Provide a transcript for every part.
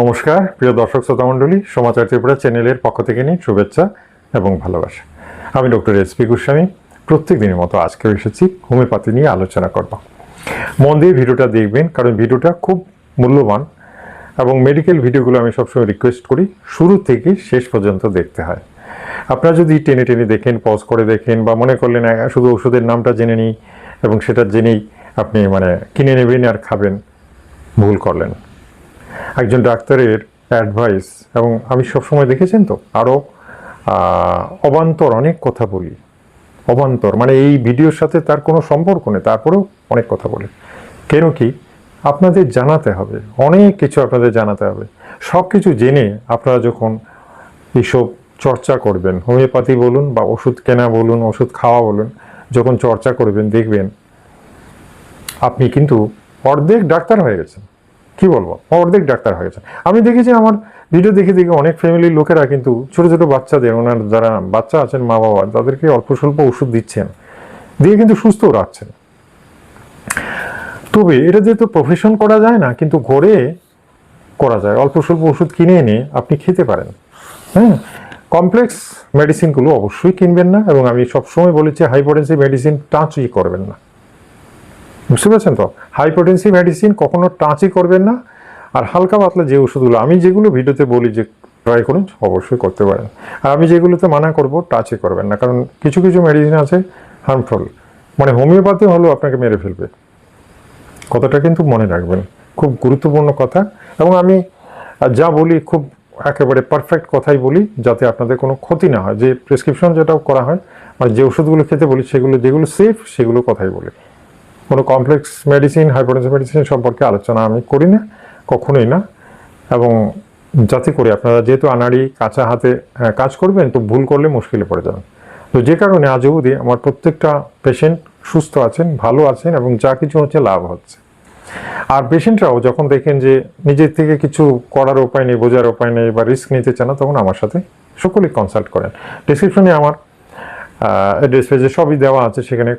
নমস্কার, প্রিয় দর্শক শ্রোতা মণ্ডলী, সমাচার ত্রিপুরা চ্যানেলের পক্ষ থেকে নিয়ে শুভেচ্ছা এবং ভালোবাসা। আমি ডক্টর এস পি গোস্বামী প্রত্যেক দিনের মতো আজকেও এসেছি, হোমিওপ্যাথি নিয়ে আলোচনা করব। মন দিয়ে ভিডিওটা দেখবেন, কারণ ভিডিওটা খুব মূল্যবান এবং মেডিকেল ভিডিওগুলো আমি সবসময় রিকোয়েস্ট করি, শুরু থেকে শেষ পর্যন্ত দেখতে হয়। আপনারা যদি টেনে টেনে দেখেন পজ করে দেখেন বা মনে করলেন "আহ, শুধু ওষুধের নামটা জেনে নিই এবং সেটা জেনেই আপনি মানে কিনে নেবেন আর খাবেন। ভুল করলেন। একজন ডাক্তারের অ্যাডভাইস এবং আমি সবসময় দেখেছেন তো আরও অবান্তর অনেক কথা বলি। অবান্তর মানে এই ভিডিওর সাথে তার কোনো সম্পর্ক নেই তারপরেও অনেক কথা বলে। কেন কি? আপনাদের জানাতে হবে অনেক কিছু আপনাদের জানাতে হবে। সব কিছু জেনে আপনারা যখন এইসব চর্চা করবেন। হোমিওপ্যাথি বলুন বা ওষুধ কেনা বলুন, ওষুধ খাওয়া বলুন, যখন চর্চা করবেন, দেখবেন আপনি কিন্তু অর্ধেক ডাক্তার হয়ে গেছেন। কি বলব? অর্ধেক ডাক্তার হয়ে গেছেন। আমি দেখেছি আমার ভিডিও দেখে দেখে অনেক ফ্যামিলির লোকেরা কিন্তু ছোট ছোট বাচ্চাদের, ওনার যারা বাচ্চা আছেন, মা বাবা, তাদেরকে অল্প স্বল্প ওষুধ দিচ্ছেন। দিয়ে কিন্তু সুস্থ রাখছেন। তবে এটা যেহেতু প্রফেশন করা যায় না, কিন্তু ঘরে করা যায়। অল্প স্বল্প ওষুধ কিনে এনে আপনি খেতে পারেন। হ্যাঁ কমপ্লেক্স মেডিসিনগুলো অবশ্যই কিনবেন না এবং আমি সবসময় বলেছি হাইপোটেন্সি মেডিসিন টাচই করবেন না। বুঝতে পারছেন তো? হাইপোটেন্সি মেডিসিন কখনো টাচই করবেন না। আর হালকা পাতলা যে ওষুধগুলো আমি যেগুলো ভিডিওতে বলি যে ট্রাই করুন, অবশ্যই করতে পারেন। আর আমি যেগুলোতে মানা করব টাচই করবেন না, কারণ কিছু কিছু মেডিসিন আছে হার্মফুল মানে হোমিওপ্যাথি হলেও আপনাকে মেরে ফেলবে। কথাটা কিন্তু মনে রাখবেন। খুব গুরুত্বপূর্ণ কথা। এবং আমি যা বলি খুব একেবারে পারফেক্ট কথাই বলি, যাতে আপনাদের কোনো ক্ষতি না হয়। যে প্রেসক্রিপশন যেটা করা হয় মানে যে ওষুধগুলো খেতে বলি, সেগুলো যেগুলো সেফ সেগুলো কথাই বলি। কোনো কমপ্লেক্স মেডিসিন হাইপারটেনশন মেডিসিন সম্পর্কে আলোচনা আমি করি না, কখনোই না। এবং যাতে করে আপনারা যেহেতু আনাড়ি, কাঁচা হাতে কাজ করবেন, তো ভুল করলে মুশকিলে পড়ে যাবেন। তো যে কারণে আজ অবধি আমার প্রত্যেকটা পেশেন্ট সুস্থ আছেন, ভালো আছেন, এবং যা কিছু হচ্ছে লাভ হচ্ছে। আর পেশেন্টরাও যখন দেখেন যে নিজের থেকে কিছু করার উপায় নেই, বোঝার উপায় নেই বা রিস্ক নিতে চান না, তখন আমার সাথে সকলেই কনসাল্ট করেন। ডিসক্রিপশনে আমার অ্যাড্রেস পেজে সবই দেওয়া আছে, সেখানে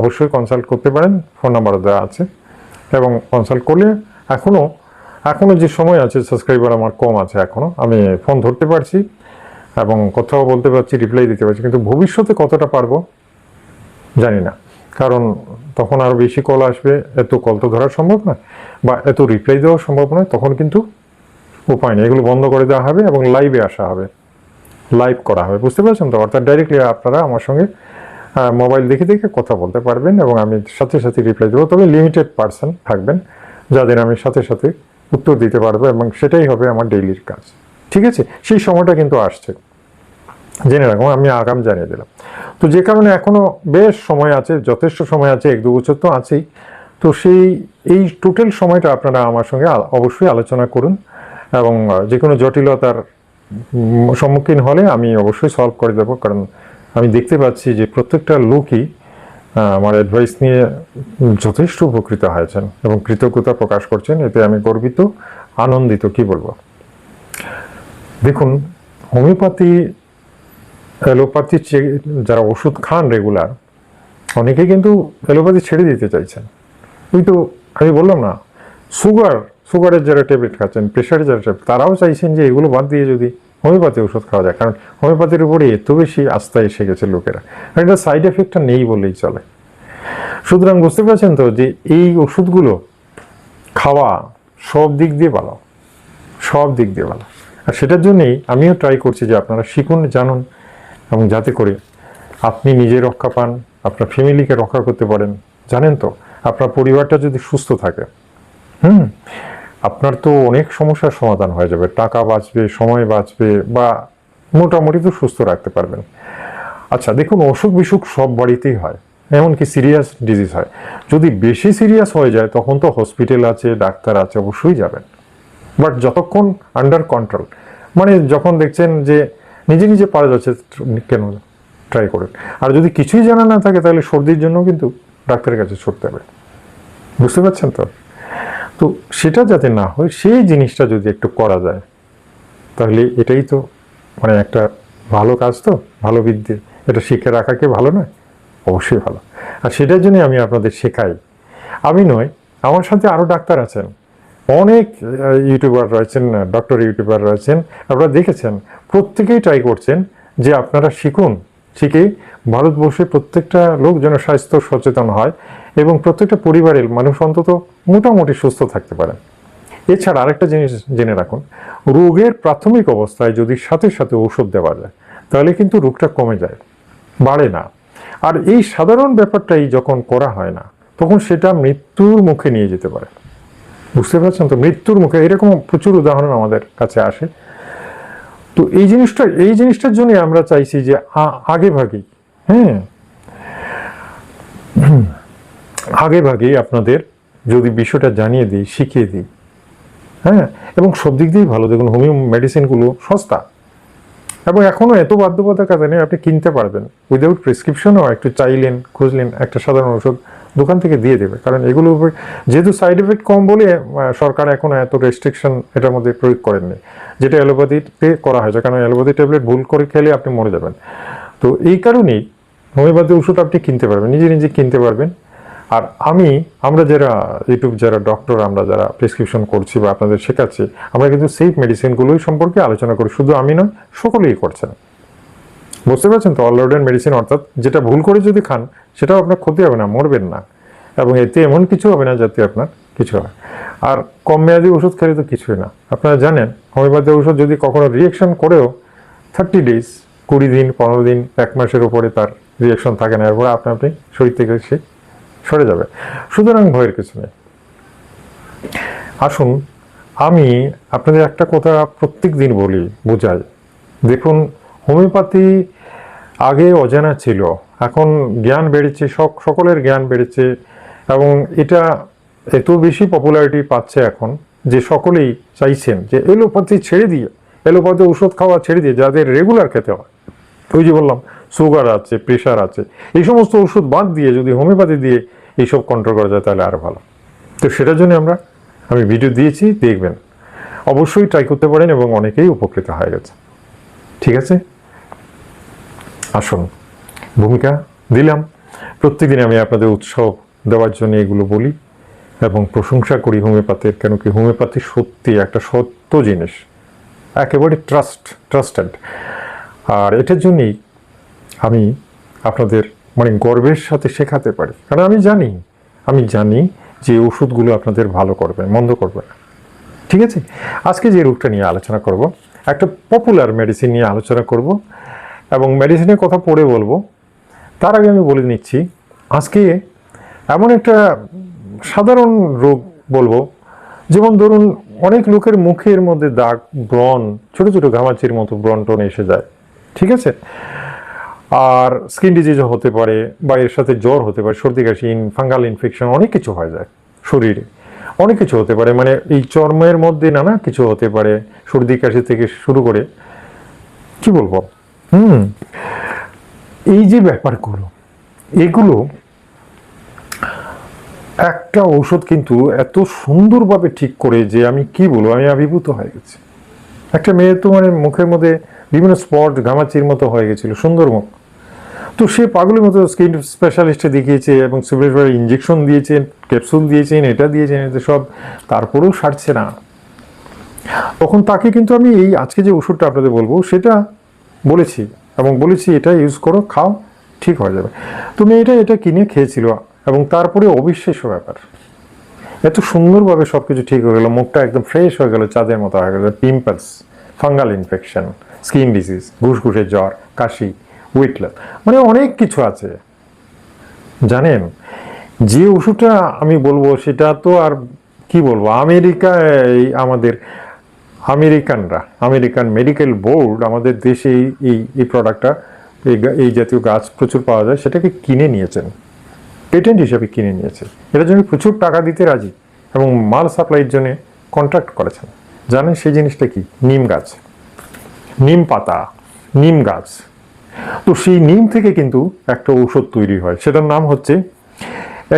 অবশ্যই কনসাল্ট করতে পারেন ফোন নাম্বারও দেওয়া আছে। এবং কনসাল্ট করলে এখনও এখনও যে সময় আছে সাবস্ক্রাইবার আমার কম আছে এখনও আমি ফোন ধরতে পারছি এবং কথাও বলতে পারছি রিপ্লাই দিতে পারছি, কিন্তু ভবিষ্যতে কতটা পারব জানি না। কারণ তখন আরও বেশি কল আসবে, এত কল তো ধরা সম্ভব নয় বা এত রিপ্লাই দেওয়া সম্ভব নয়, তখন কিন্তু উপায় নেই। এগুলো বন্ধ করে দেওয়া হবে এবং লাইভে আসা হবে। লাইভ করা হবে, বুঝতে পারছেন তো? অর্থাৎ ডাইরেক্টলি আপনারা আমার সঙ্গে মোবাইল দেখে দেখে কথা বলতে পারবেন এবং আমি সাথে সাথে রিপ্লাই দেবো। তবে লিমিটেড পার্সন থাকবেন, যাদের আমি সাথে সাথে উত্তর দিতে পারব এবং সেটাই হবে আমার ডেইলির কাজ। ঠিক আছে? সেই সময়টা কিন্তু আসছে। জেনে রাখুন, আমি আগাম জানিয়ে দিলাম। তো যে কারণে এখনও বেশ সময় আছে, যথেষ্ট সময় আছে, এক দু বছর তো আছেই। তো সেই, এই টোটাল সময়টা আপনারা আমার সঙ্গে অবশ্যই আলোচনা করুন এবং যে কোনো জটিলতার সম্মুখীন হলে আমি অবশ্যই সলভ করে দেবো। কারণ আমি দেখতে পাচ্ছি যে প্রত্যেকটা লোকই আমার অ্যাডভাইস নিয়ে যথেষ্ট উপকৃত হয়েছেন এবং কৃতজ্ঞতা প্রকাশ করছেন। এতে আমি গর্বিত, আনন্দিত, কি বলব? দেখুন, হোমিওপ্যাথি অ্যালোপ্যাথি যারা ওষুধ খান রেগুলার অনেকে কিন্তু অ্যালোপ্যাথি ছেড়ে দিতে চাইছেন। ওই তো আমি বললাম না, সুগার, সুগারের যারা ট্যাবলেট খাচ্ছেন, প্রেশারের যারা ট্যাবলেট, তারাও চাইছেন যে এগুলো বাদ দিয়ে যদি হোমিওপ্যাথি ওষুধ খাওয়া যায়, কারণ হোমিওপ্যাথির উপরে এত বেশি আস্থা এসে গেছে লোকেরা। আর এটা সাইড এফেক্টটা নেই বললেই চলে। সুতরাং বুঝতে পারছেন তো যে এই ওষুধগুলো খাওয়া সব দিক দিয়ে ভালো, সব দিক দিয়ে ভালো। আর সেটার জন্যই আমিও ট্রাই করছি যে আপনারা শিখুন, জানুন। এবং যাতে করে আপনি নিজে রক্ষা পান, আপনার ফ্যামিলিকে রক্ষা করতে পারেন। জানেন তো, আপনার পরিবারটা যদি সুস্থ থাকে, হুম, আপনার তো অনেক সমস্যার সমাধান হয়ে যাবে। টাকা বাঁচবে, সময় বাঁচবে বা মোটামুটি তো সুস্থ রাখতে পারবেন। আচ্ছা দেখুন, অসুখ বিসুখ সব বাড়িতেই হয়, এমনকি সিরিয়াস ডিজিজ হয়। যদি বেশি সিরিয়াস হয়ে যায়, তখন তো হসপিটাল আছে, ডাক্তার আছে, অবশ্যই যাবেন। বাট যতক্ষণ আন্ডার কন্ট্রোল মানে যখন দেখছেন যে নিজে নিজে পারা যাচ্ছে কেন ট্রাই করুন? আর যদি কিছুই জানা না থাকে, তাহলে সর্দির জন্য কিন্তু ডাক্তারের কাছে ছুটতে হবে। বুঝতে পারছেন তো? তো সেটা যাতে না হয়, সেই জিনিসটা যদি একটু করা যায়, তাহলে এটাই তো মানে একটা ভালো কাজ তো, ভালো বিদ্যে। এটা শিখে রাখা কি ভালো নয়? অবশ্যই ভালো। আর সেটার জন্য আমি আপনাদের শেখাই। আমি নয়, আমার সাথে আরও ডাক্তার আছেন। অনেক ইউটিউবার রয়েছেন ডক্টর ইউটিউবার রয়েছেন। আপনারা দেখেছেন, প্রত্যেকেই ট্রাই করছেন যে আপনারা শিখুন শিখে ভারতবর্ষে প্রত্যেকটা লোক যেন স্বাস্থ্য সচেতন হয় এবং প্রত্যেকটা পরিবারের মানুষ অন্তত মোটামুটি সুস্থ থাকতে পারেন এছাড়া আরেকটা জিনিস জেনে রাখুন, রোগের প্রাথমিক অবস্থায় যদি সাথে সাথে ওষুধ দেওয়া যায়, তাহলে কিন্তু রোগটা কমে যায়, বাড়ে না। আর এই সাধারণ ব্যাপারটাই যখন করা হয় না, তখন সেটা মৃত্যুর মুখে নিয়ে যেতে পারে। বুঝতে পারছেন তো? মৃত্যুর মুখে এরকম প্রচুর উদাহরণ আমাদের কাছে আসে। তো এই জিনিসটা, এই জিনিসটার জন্য আমরা চাইছি যে আগে ভাগেই হ্যাঁ আগে ভাগেই আপনাদের যদি বিষয়টা জানিয়ে দিই, শিখিয়ে দিই হ্যাঁ? এবং সব দিক দিয়েই ভালো। দেখুন, হোমিও মেডিসিনগুলো সস্তা। এবং এখনও এত বাধ্যবাধকতা নেই, আপনি কিনতে পারবেন। উইদাউট প্রেসক্রিপশনও একটু চাইলেন, খুঁজলেন একটা সাধারণ ওষুধ দোকান থেকে দিয়ে দেবে। কারণ এগুলো যেহেতু সাইড এফেক্ট কম বলে সরকার এখন এত রেস্ট্রিকশন এটার মধ্যে প্রয়োগ করেননি, যেটা অ্যালোপ্যাথিতে করা হয়েছে কারণ অ্যালোপ্যাথি ট্যাবলেট ভুল করে খেলে আপনি মরে যাবেন। তো এই কারণেই হোমিওপ্যাথি ওষুধ আপনি কিনতে পারবেন, নিজে নিজে কিনতে পারবেন। আর আমি, আমরা যারা ইউটিউব, যারা ডক্টর আমরা যারা প্রেসক্রিপশন করছি বা আপনাদের শেখাচ্ছি, আমরা কিন্তু সেই মেডিসিনগুলোই সম্পর্কে আলোচনা করি। শুধু আমি নয়, সকলেই করছেন। বুঝতে পারছেন তো? অলরেডেন মেডিসিন অর্থাৎ যেটা ভুল করে যদি খান, সেটাও আপনার ক্ষতি হবে না, মরবেন না। এবং এতে এমন কিছু হবে না যাতে আপনার কিছু হয়। আর কম মেয়াদি ওষুধ খেলে তো কিছুই না। আপনারা জানেন, হোমিওপ্যাথি ওষুধ যদি কখনো রিয়েকশন করেও থার্টি ডেজ কুড়ি দিন, পনেরো দিন, এক মাসের উপরে তার রিয়েকশন থাকে না। এরপরে আপনি আপনি শরীর থেকে সে সরে যাবে। সুতরাং ভয়ের কিছু নেই। আসুন, আমি আপনাদের একটা কথা প্রত্যেক দিন বলি, বোঝাই। দেখুন হোমিওপ্যাথি আগে অজানা ছিল। এখন জ্ঞান বেড়েছে, সক- সকলের জ্ঞান বেড়েছে এবং এটা এত বেশি পপুলারিটি পাচ্ছে এখন যে সকলেই চাইছেন যে এলোপ্যাথি ছেড়ে দিয়ে এলোপ্যাথি ওষুধ খাওয়া ছেড়ে দিয়ে যাদের রেগুলার খেতে হয়, ওই যে বললাম সুগার আছে প্রেশার আছে, এই সমস্ত ওষুধ বাদ দিয়ে যদি হোমিওপ্যাথি দিয়ে এইসব কন্ট্রোল করা যায় তাহলে আরও ভালো। তো সেটার জন্য আমরা, আমি ভিডিও দিয়েছি, দেখবেন। অবশ্যই ট্রাই করতে পারেন এবং অনেকেই উপকৃত হয়ে গেছে। ঠিক আছে? আসুন। ভূমিকা দিলাম। প্রত্যেকদিন আমি আপনাদের উৎসব দেওয়ার জন্য এগুলো বলি এবং প্রশংসা করি হোমিওপ্যাথির, কেন কি হোমিওপ্যাথি সত্যি একটা সত্য জিনিস। একেবারে ট্রাস্ট ট্রাস্টেড আর এটার জন্যই আমি আপনাদের মানে গর্বের সাথে শেখাতে পারি। কারণ আমি জানি আমি জানি যে ওষুধগুলো আপনাদের ভালো করবে, মন্দ করবে না। ঠিক আছে? আজকে যে রোগটা নিয়ে আলোচনা করব, একটা পপুলার মেডিসিন নিয়ে আলোচনা করব এবং মেডিসিনের কথা পড়ে বলব, তার আগে আমি বলে নিচ্ছি, আজকে এমন একটা সাধারণ রোগ বলব, যেমন ধরুন অনেক লোকের মুখের মধ্যে দাগ, ব্রণ, ছোট ছোট ঘামাচির মতো ব্রণ টন এসে যায়, ঠিক আছে? আর স্কিন ডিজিজও হতে পারে বা এর সাথে জ্বর হতে পারে, সর্দি, কাশি ফাঙ্গাল ইনফেকশন অনেক কিছু হয়ে যায় শরীরে। অনেক কিছু হতে পারে মানে এই চর্মের মধ্যে নানা কিছু হতে পারে, সর্দি, কাশি থেকে শুরু করে, কি বলব? হুম। এই যে ব্যাপারগুলো, এগুলো একটা ঔষধ কিন্তু এত সুন্দরভাবে ঠিক করে যে আমি কি বলব, আমি আবির্ভূত হয়ে গেছি। একটা মেয়ে তো মানে মুখের মধ্যে বিভিন্ন স্পট ঘামাচির মতো হয়ে গেছিল, সুন্দর মুখ। তো সে পাগলের মতো স্কিন স্পেশালিস্টে দেখিয়েছে এবং সুপার ইঞ্জেকশন দিয়েছেন ক্যাপসুল দিয়েছেন এটা দিয়েছেন এটা সব তারপরেও সারছে না। তখন তাকে কিন্তু আমি এই আজকে যে ওষুধটা আপনাদের বলব, সেটা বলেছি। এবং বলেছি, এটা ইউজ করো, খাও, ঠিক হয়ে যাবে। তুমি এটা এটা কিনে খেয়েছিল এবং তারপরে অবিশ্বাস্য ব্যাপার। এত সুন্দরভাবে সব কিছু ঠিক হয়ে গেল, মুখটা একদম ফ্রেশ হয়ে গেল, চাঁদের মতো হয়ে গেল। Pimples fungal infection skin disease ঘুসঘুসে জ্বর, কাশি উইটলেস মানে অনেক কিছু আছে। জানেন, যে ওষুধটা আমি বলব, সেটা তো আর কি বলব? আমেরিকা এই আমাদের আমেরিকানরা, আমেরিকান মেডিকেল বোর্ড আমাদের দেশে এই এই প্রোডাক্টটা এই জাতীয় গাছ প্রচুর পাওয়া যায়, সেটাকে কিনে নিয়েছেন। পেটেন্ট হিসাবে কিনে নিয়েছে এটার জন্য প্রচুর টাকা দিতে রাজি এবং মাল সাপ্লাইয়ের জন্য কন্ট্রাক্ট করেছেন। জানেন সেই জিনিসটা কি? নিম গাছ। নিম পাতা, নিম গাছ। তো সেই নিম থেকে কিন্তু একটা ঔষধ তৈরি হয়। সেটার নাম হচ্ছে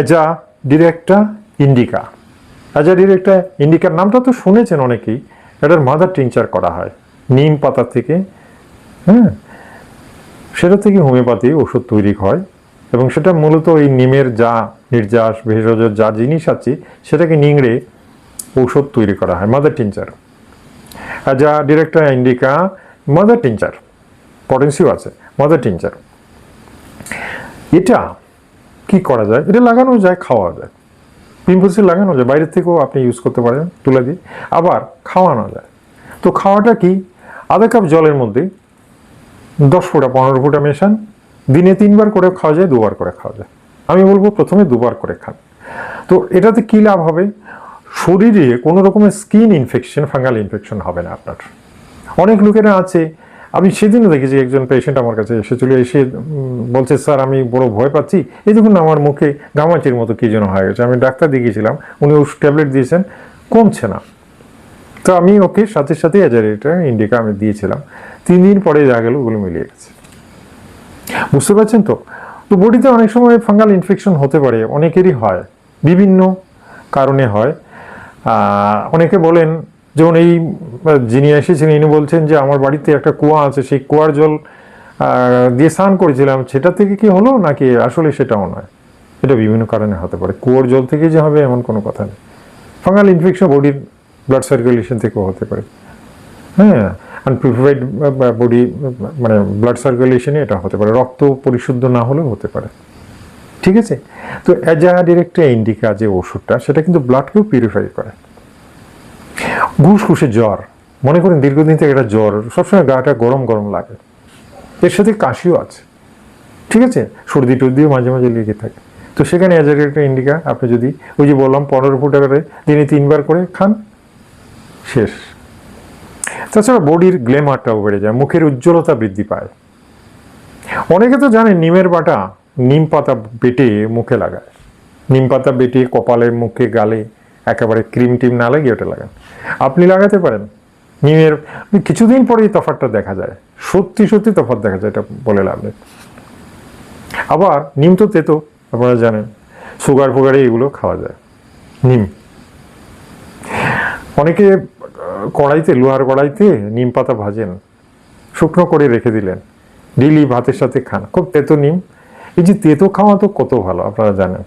এজা ডিরেক্টা ইন্ডিকা এজা ডিরেক্টা ইন্ডিকার নামটা তো শুনেছেন অনেকেই। এটার মাদার টিংচার করা হয়। নিম পাতা থেকে হ্যাঁ? সেটা থেকে হোমিওপ্যাথি ওষুধ তৈরি হয় এবং সেটা মূলত এই নিমের যা নির্যাস, ভেষজ যা জিনিস আছে, সেটাকে নিংড়ে ঔষধ তৈরি করা হয়, মাদার টিনচার আর যা ডিরেক্টর ইন্ডিকা, মাদার টিনচার পটেন্সিও আছে, মাদার টিনচার এটা কি করা যায়? এটা লাগানো যায়, খাওয়া যায়। পিম্পলসে লাগানো যায় বাইরের থেকেও আপনি ইউজ করতে পারেন, তুলে দিয়ে। আবার খাওয়ানো যায়। তো খাওয়াটা কি? আধা কাপ জলের মধ্যে দশ ফোঁটা, পনেরো ফোঁটা মেশান। দিনে তিনবার করে খাওয়া যায়, দুবার করে খাওয়া যায়। আমি বলব প্রথমে দুবার করে খান। তো এটাতে কী লাভ হবে? শরীরে কোনো রকমের স্কিন ইনফেকশন ফাঙ্গাল ইনফেকশন হবে না আপনার। অনেক লোকেরা আছে আমি সেদিনও দেখেছি একজন পেশেন্ট আমার কাছে এসেছিল এসে বলছে, স্যার, আমি বড় ভয় পাচ্ছি। এই দেখুন আমার মুখে গামাচির মতো কী যেন হয়ে গেছে। আমি ডাক্তার দেখিয়েছিলাম, উনি ওষুধ ট্যাবলেট দিয়েছেন, কমছে না। তো আমি ওকে সাথে সাথে অ্যাজারেটা ইন্ডিকা আমি দিয়েছিলাম। তিন দিন পরে যা গেল, ওগুলো মিলিয়ে গেছে। বুঝতে পারছেন তো? তো বডিতে অনেক সময় ফাঙ্গাল ইনফেকশন হতে পারে, অনেকেরই হয়। বিভিন্ন কারণে হয়। অনেকে বলেন যেমন এই যিনি এসেছেন, ইনি বলছেন যে আমার বাড়িতে একটা কুয়া আছে, সেই কুয়ার জল দিয়ে স্নান করেছিলাম। সেটা থেকে কি হলো নাকি আসলে সেটাও নয়? এটা বিভিন্ন কারণে হতে পারে। কুয়োর জল থেকে যে হবে এমন কোনো কথা নেই। ফাঙ্গাল ইনফেকশন বডির ব্লাড সার্কুলেশন থেকেও হতে পারে। হ্যাঁ আনপ্রিফাইড বডি মানে ব্লাড সার্কুলেশনে এটা হতে পারে। রক্ত পরিশুদ্ধ না হলেও হতে পারে। ঠিক আছে? তো অ্যাজা ডিরেক্ট ইন্ডিকা যে ওষুধটা, সেটা কিন্তু ব্লাডকেও পিউরিফাই করে। ঘুষঘুষে জ্বর। মনে করেন দীর্ঘদিন থেকে একটা জ্বর, সবসময় গাটা গরম গরম লাগে। এর সাথে কাশিও আছে। ঠিক আছে? সর্দি টর্দিও মাঝে মাঝে লেগে থাকে। তো সেখানে অ্যাজারেক্ট ইন্ডিকা আপনি যদি ওই যে বললাম পনেরো ফুটা করে দিনে তিনবার করে খান, শেষ। তাছাড়া বডির গ্লেমারটাও বেড়ে যায়, মুখের উজ্জ্বলতা বৃদ্ধি পায়। অনেকে তো জানেন নিমের বাটা নিম পাতা বেটে মুখে লাগায়। নিম পাতা বেটে কপালে, মুখে, গালে একেবারে ক্রিম টিম না লাগিয়ে ওটা লাগান। আপনি লাগাতে পারেন। নিমের কিছুদিন পরেই তফাতটা দেখা যায়। সত্যি সত্যি তফাত দেখা যায়, এটা বলে নেই। আবার নিম তো তেতো, আপনারা জানেন। সুগার ফুগারে এগুলো খাওয়া যায়। নিম। অনেকে কড়াইতে, লোহার কড়াইতে নিম পাতা ভাজেন। শুকনো করে রেখে দিলেন। ডেলি ভাতের সাথে খান। খুব তেতো নিম। এই যে তেতো খাওয়া তো কত ভালো, আপনারা জানেন।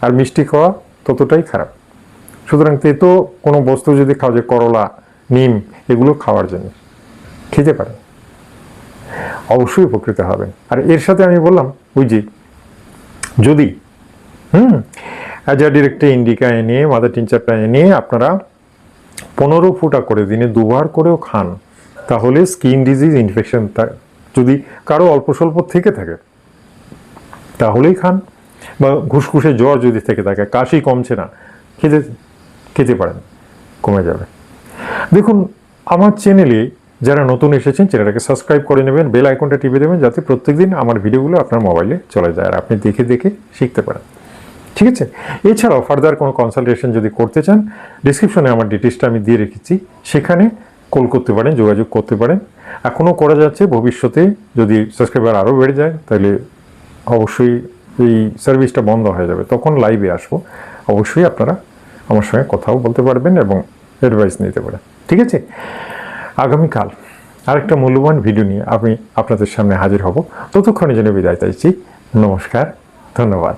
আর মিষ্টি খাওয়া ততটাই খারাপ। সুতরাং তেতো কোনো বস্তু যদি খাওয়া যায় করলা, নিম, এগুলো খাওয়ার জন্য, খেতে পারেন অবশ্যই উপকৃত হবেন। আর এর সাথে আমি বললাম, ওই যে যদি, হুম অ্যাজা ডিরেক্টে ইন্ডিকা এনে মাদার টিনচারটা এনে আপনারা পনেরো ফুটা করে দিনে দুবার করেও খান, তাহলে স্কিন ডিজিজ ইনফেকশন যদি কারও অল্প স্বল্প থেকে থাকে, তাহলেই খান। বা ঘুসঘুসে জ্বর যদি থেকে থাকে, কাশি কমছে না, খেতে খেতে পারেন, কমে যাবে। দেখুন, আমার চ্যানেলে যারা নতুন এসেছেন চ্যানেলটাকে সাবস্ক্রাইব করে নেবেন বেল আইকনটা টিপে দেবেন, যাতে প্রত্যেকদিন আমার ভিডিওগুলো আপনার মোবাইলে চলে যায় আর আপনি দেখে দেখে শিখতে পারেন। ঠিক আছে? এছাড়াও ফার্দার কোনো কনসালটেশন যদি করতে চান ডিসক্রিপশনে আমার ডিটেলসটা আমি দিয়ে রেখেছি। সেখানে কল করতে পারেন, যোগাযোগ করতে পারেন। এখনও করা যাচ্ছে, ভবিষ্যতে যদি সাবস্ক্রাইবার আরও বেড়ে যায়, তাহলে অবশ্যই এই সার্ভিসটা বন্ধ হয়ে যাবে। তখন লাইভে আসব। অবশ্যই আপনারা আমার সঙ্গে কথাও বলতে পারবেন এবং অ্যাডভাইস নিতে পারেন। ঠিক আছে? আগামীকাল আরেকটা মূল্যবান ভিডিও নিয়ে আমি আপনাদের সামনে হাজির হব। ততক্ষণে জন্য বিদায় চাইছি। নমস্কার, ধন্যবাদ।